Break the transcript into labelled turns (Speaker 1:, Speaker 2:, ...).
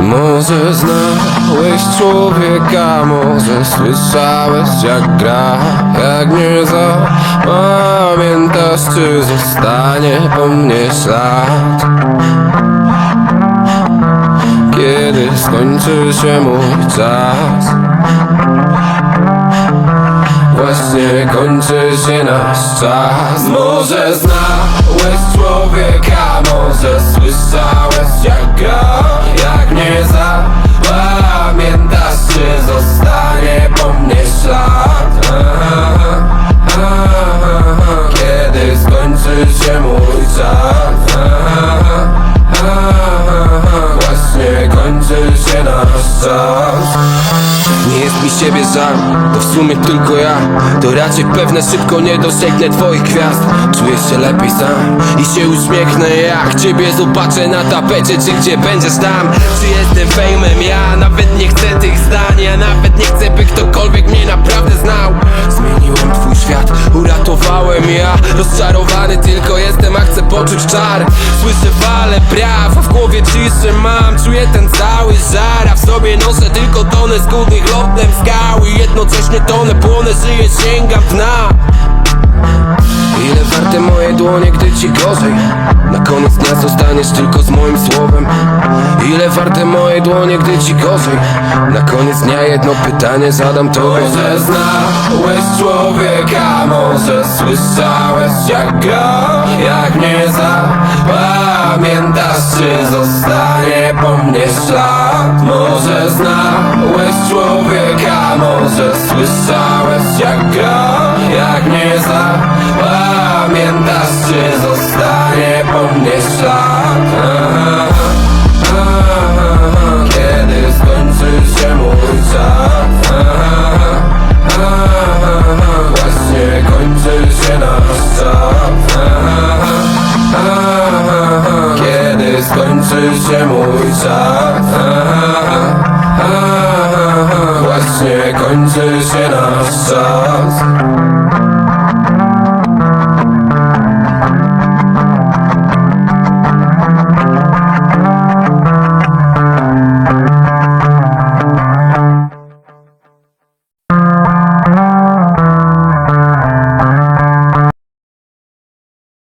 Speaker 1: Może znałeś człowieka, może słyszałeś jak gra Jak nie zapamiętasz, czy zostanie po mnie ślad? Kiedy skończy się mój czas? Właśnie kończy się nasz czas. Może znałeś człowieka Może słyszałeś Jak aha. Właśnie kończy się nasz czas. Nie jest mi z ciebie żal, to w sumie tylko ja. To raczej pewne szybko nie dosięgnę twoich gwiazd. Czuję się lepiej sam i się uśmiechnę Jak ciebie zobaczę na tapecie, czy gdzie będziesz tam. Czy jestem fejmem, ja nawet nie chcę tych zdań Ja nawet ja Rozczarowany tylko jestem, a chcę poczuć czar. Słyszę fale praw, a w głowie ciszę mam. Czuję ten cały żar, a w sobie noszę tylko tonę skudnych lotem skał. I jednocześnie tonę płonę, żyję, sięgam dna Ile warte moje dłonie, gdy ci gorzej? Na koniec dnia zostaniesz tylko z moim słowem. Ile warte moje dłonie, gdy ci gorzej? Na koniec dnia jedno pytanie zadam tobie. Może znałeś człowieka, może słyszałeś jak gra Jak nie zapamiętasz, czy zostanie po mnie ślad? Może znałeś człowieka, może słyszałeś zapamiętasz, czy zostanie po mnie Kiedy skończy się mój czas. Właśnie kończy się nasz czas. Kiedy skończy się mój czas. Właśnie kończy się nasz czas you.